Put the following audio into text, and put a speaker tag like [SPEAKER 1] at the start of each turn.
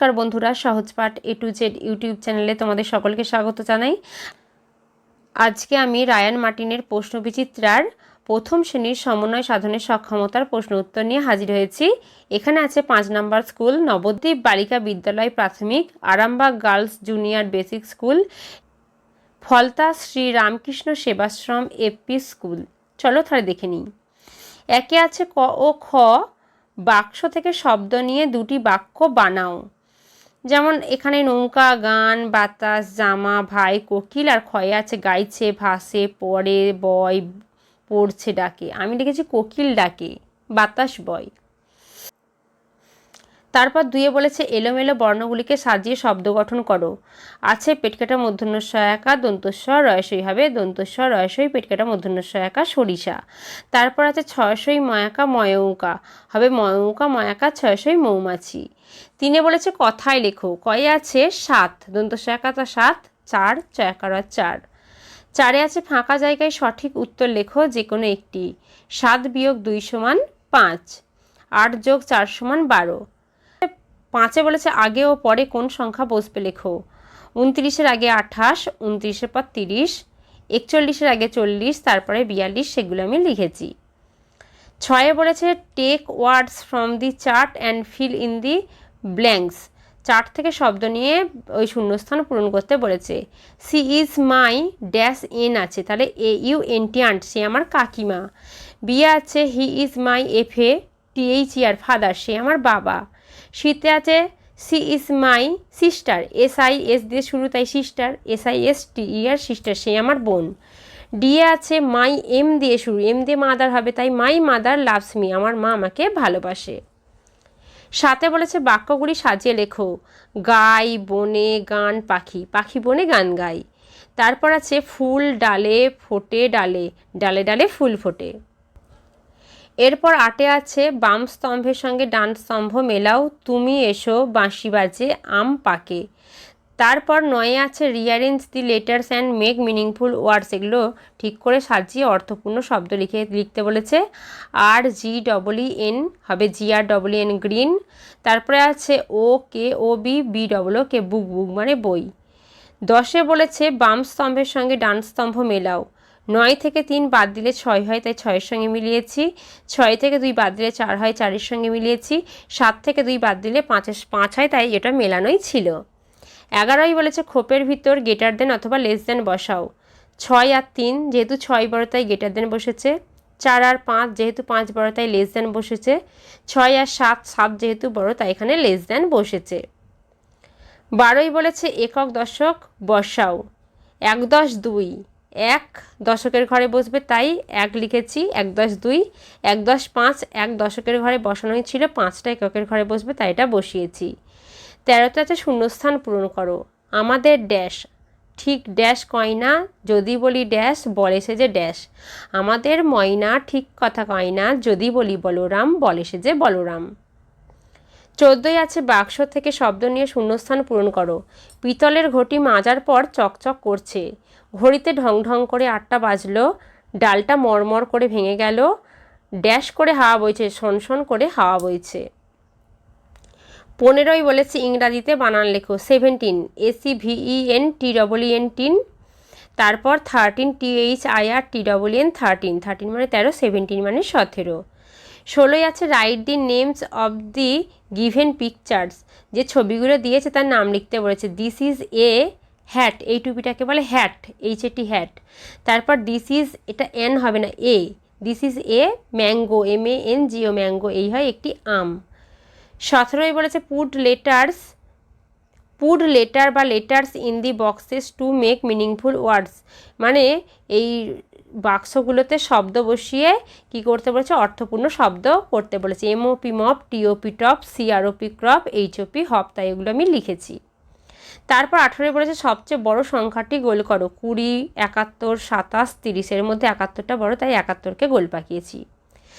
[SPEAKER 1] নমস্কার বন্ধুরা, সহজ পাঠ এ টু জেড ইউটিউব চ্যানেলে তোমাদের সকলকে স্বাগত জানাই। আজকে আমি রায়ান মার্টিনের প্রশ্নবিচিত্রার প্রথম শ্রেণির সমন্বয় সাধনের সক্ষমতার প্রশ্ন উত্তর নিয়ে হাজির হয়েছি। এখানে আছে পাঁচ নম্বর school, Nabadwip Balika Vidyalaya Prathamik, Arambag girls junior basic school, Falta Shri Ramakrishna Sevashram A P school. চলো তাহলে দেখে নিই। একে আছে ক ও খ, বাক্স থেকে শব্দ নিয়ে দুটি বাক্য বানাও। যেমন এখানে নৌকা, গান, বাতাস, জামা, ভাই, কোকিল আর ক্ষয়ে আছে, গাইছে, ভাসে, পড়ে, বয়, পড়ছে, ডাকে। আমি দেখেছি কোকিল ডাকে, বাতাস বয়। তারপর দুয়ে বলেছে, এলোমেলো বর্ণগুলিকে সাজিয়ে শব্দ গঠন করো। আছে পেটকাটা মূর্ধন্য একা দন্তস্বর রয়সই হবে। দন্তস্বর রয়সই পেটকাটা মূর্ধন্য একা সরিষা। তারপর আছে, ছয়সই ময়াকা, ময়ৌকা। হবে, ময়ৌকা, ময়াকা ছয়শই মৌমাছি। তিনে বলেছে, কথায় লেখো। কয়ে আছে, সাত। দন্ত সহায়কাতা সাত, চার চয়াকারা চার। চারে আছে, ফাঁকা জায়গায় সঠিক উত্তর লেখো যে কোনো একটি। সাত বিয়োগ দুই সমান পাঁচ। আট যোগ চার সমান বারো। পাঁচে বলেছে আগে ও পরে কোন সংখ্যা বসবে লেখো। উনত্রিশের আগে আঠাশ উনত্রিশের পর তিরিশ, একচল্লিশের আগে চল্লিশ, তারপরে বিয়াল্লিশ, সেগুলো আমি লিখেছি। ছয়ে বলেছে take words from the chart and fill in the blanks chart থেকে শব্দ নিয়ে ওই শূন্যস্থান পূরণ করতে বলেছে। She is my dash N আছে। তাহলে A U N T aunt সে আমার কাকিমা। বিয়ে আছে he is my F A T T H E R father, সে আমার বাবা। শীতে আছে, she is my sister. S I S দিয়ে শুরু, তাই sister. S I S T E R sister, সে আমার বোন। ডিএ আছে, মাই এম দিয়ে শুরু। এম দিয়ে মাদার হবে, তাই মাই মাদার লাভস মি। আমার মা আমাকে ভালোবাসে। সাথে বলেছে, বাক্যগুলি সাজিয়ে লেখো। গাই, বনে, গান, পাখি। পাখি, বনে, গান গাই। তারপর আছে, ফুল ডালে ফোটে ডালে। ডালে ডালে ফুল ফোটে। এরপর আটে আছে বাম স্তম্ভের সঙ্গে ডান স্তম্ভ মেলাও, তুমি এসো, বাঁশি বাজে, আম পাকে। তারপর নয়ে আছে rearrange the letters and make meaningful words এগুলো ঠিক করে সাজিয়ে অর্থপূর্ণ শব্দ লিখে লিখতে বলেছে। আর জি ডবল এন হবে G R double N green তারপরে আছে O K O B B double O K book book মানে বই। দশে বলেছে বাম স্তম্ভের সঙ্গে ডান স্তম্ভ মেলাও। নয় থেকে তিন বাদ দিলে ছয় হয়, তাই ছয়ের সঙ্গে মিলিয়েছি। ছয় থেকে দুই বাদ দিলে চার হয়, চারের সঙ্গে মিলিয়েছি। সাত থেকে দুই বাদ দিলে পাঁচের পাঁচ হয়, তাই এটা মেলানোই ছিল। এগারোই বলেছে খোপের ভিতর গেটার দেন অথবা লেস দেন বসাও। ছয় আর তিন যেহেতু ছয় বড়, তাই গেটার দেন বসেছে। চার আর পাঁচ যেহেতু পাঁচ বড়, তাই লেস দেন বসেছে। ছয় আর সাত সাত যেহেতু বড়, তাই এখানে লেস দেন বসেছে। বারোই বলেছে একক দশক বসাও। এক দশ দুই। এক দশকের ঘরে বসবে, তাই এক লিখেছি, এক দশ দুই, এক দশ পাঁচ, এক দশকের ঘরে বসানোই ছিল পাঁচটা এককের ঘরে বসবে, তাই এটা বসিয়েছি। তেরোতে আছে শূন্যস্থান পূরণ করো। আমাদের ড্যাশ ঠিক ড্যাশ কয় না যদি বলি ড্যাশ বলে সে যে ড্যাশ আমাদের ময়না ঠিক কথা কয় না যদি বলি বলরাম, বলে সে যে বলরাম। চোদ্দোই আছে বাক্স থেকে শব্দ নিয়ে শূন্যস্থান পূরণ করো। পিতলের ঘটি মাজার পর চকচক করছে। ঘড়িতে ঢং ঢং করে আটটা বাজলো। ডালটা মরমর করে ভেঙে গেল। ড্যাশ করে হাওয়া বইছে শনশন করে হাওয়া বইছে। পনেরোই বলেছে ইংরাজিতে বানান লেখো। Seventeen S E V E N T double N teen. তারপর thirteen T H I R T double N thirteen. Thirteen মানে তেরো, সেভেন্টিন মানে সতেরো। ষোলোই আছে write the names of the given pictures যে ছবিগুলো দিয়েছে তার নাম লিখতে বলেছে। দিস ইজ এ হ্যাট এই টুপিটাকে বলে hat H A T hat তারপর দিস ইজ এটা এন হবে না A this is a mango M A N G O mango এই হয় একটি আম। সতেরোই বলেছে পুট লেটার্স পুট লেটার বা letters in the boxes to make meaningful words মানে এই বাক্সগুলোতে শব্দ বসিয়ে কি করতে বলেছে? অর্থপূর্ণ শব্দ করতে বলেছে। M O P mop T O P top C R O P crop H O P hop, তাই এগুলো আমি লিখেছি। তারপর আঠেরোই বলেছে, সবচেয়ে বড় সংখ্যাটি গোল করো। কুড়ি, একাত্তর, সাতাশ তিরিশের মধ্যে একাত্তরটা বড়, তাই একাত্তরকে গোল পাকিয়েছি।